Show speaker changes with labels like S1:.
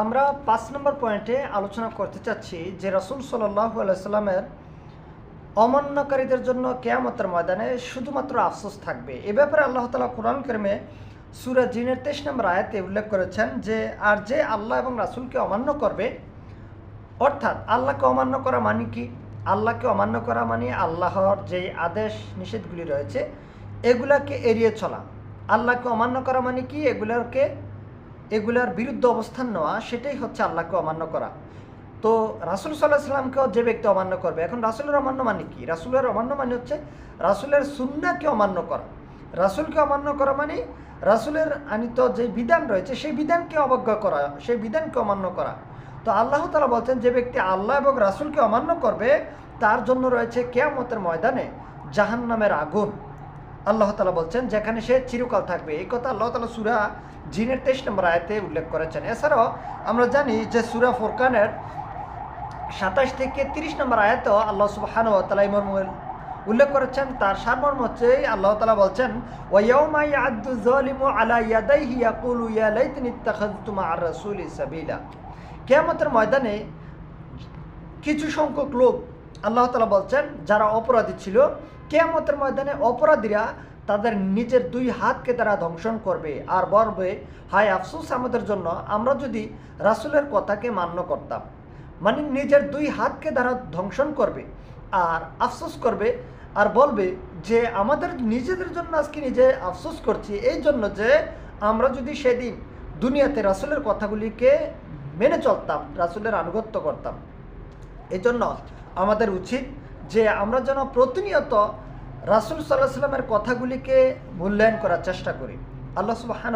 S1: আমরা পাঁচ নম্বর পয়েন্টে আলোচনা করতে চাচ্ছি যে রসুল সাল্লাহ অমান্যকারীদের জন্য কেয়ামতের ময়দানে শুধুমাত্র আফসোস থাকবে। এ ব্যাপারে আল্লাহ তালা কোরআন কর্মে সুরা জিনের তেইশ নম্বর আয়াতে উল্লেখ করেছেন যে, আর যে আল্লাহ এবং রাসুলকে অমান্য করবে, অর্থাৎ আল্লাহকে অমান্য করা মানে কি? আল্লাহকে অমান্য করা মানে আল্লাহর যে আদেশ নিষেধগুলি রয়েছে, এগুলাকে এড়িয়ে চলা। আল্লাহকে অমান্য করা মানে কি? এগুলোকে এগুলার বিরুদ্ধে অবস্থান নেওয়া, সেটাই হচ্ছে আল্লাহকে অমান্য করা। তো রাসুল সাল্লাহ সাল্লামকেও যে ব্যক্তি অমান্য করবে, এখন রাসুলের অমান্য মানে কি? রাসুলের অমান্য মানে হচ্ছে রাসুলের সুন্নাকে অমান্য করা। রাসুলকে অমান্য করা মানে রাসুলের আনিত যে বিধান রয়েছে, সেই বিধানকে অবজ্ঞা করা, সেই বিধানকে অমান্য করা। তো আল্লাহ তালা বলছেন, যে ব্যক্তি আল্লাহ এবং রাসুলকে অমান্য করবে, তার জন্য রয়েছে কেয়ামতের ময়দানে জাহান নামের আগুন। আল্লাহ তালা বলছেন, যেখানে সে চিরকাল থাকবে। এই কথা আল্লাহ তালা সুরা জিনের তেইশ নম্বর আয়তে উল্লেখ করেছেন। এছাড়াও আমরা জানি যে সুরা ফোরকানের সাতাশ থেকে তিরিশ নম্বর আয়াত আল্লাহ সুবাহান তালা ইমর উল্লেখ করেছেন। তার সারমর্ম হচ্ছে, আল্লাহ তালা বলছেন আদু জলিমু আলা ময়দানে কিছু সংখ্যক লোক, আল্লাহ তালা বলছেন, যারা অপরাধী ছিল কেয়ামতের ময়দানে অপরাধীরা তাদের নিজের দুই হাতকে তারা ধ্বংসন করবে। আর বলবে, হায় আফসোস আমাদের জন্য, আমরা যদি রাসুলের কথাকে মান্য করতাম মানে নিজের দুই হাতকে তারা ধ্বংসন করবে, আর আফসোস করবে, আর বলবে যে আমাদের নিজেদের জন্য আজকে নিজে আফসোস করছি, এই জন্য যে আমরা যদি সেদিন দুনিয়াতে রাসুলের কথাগুলিকে মেনে চলতাম, রাসুলের আনুগত্য করতাম। এই জন্য আমাদের উচিত যে আমরা যেন প্রতিনিয়ত রাসুল সাল্লাহ সাল্লামের কথাগুলিকে মূল্যায়ন করার চেষ্টা করি। আল্লাহ সুবাহান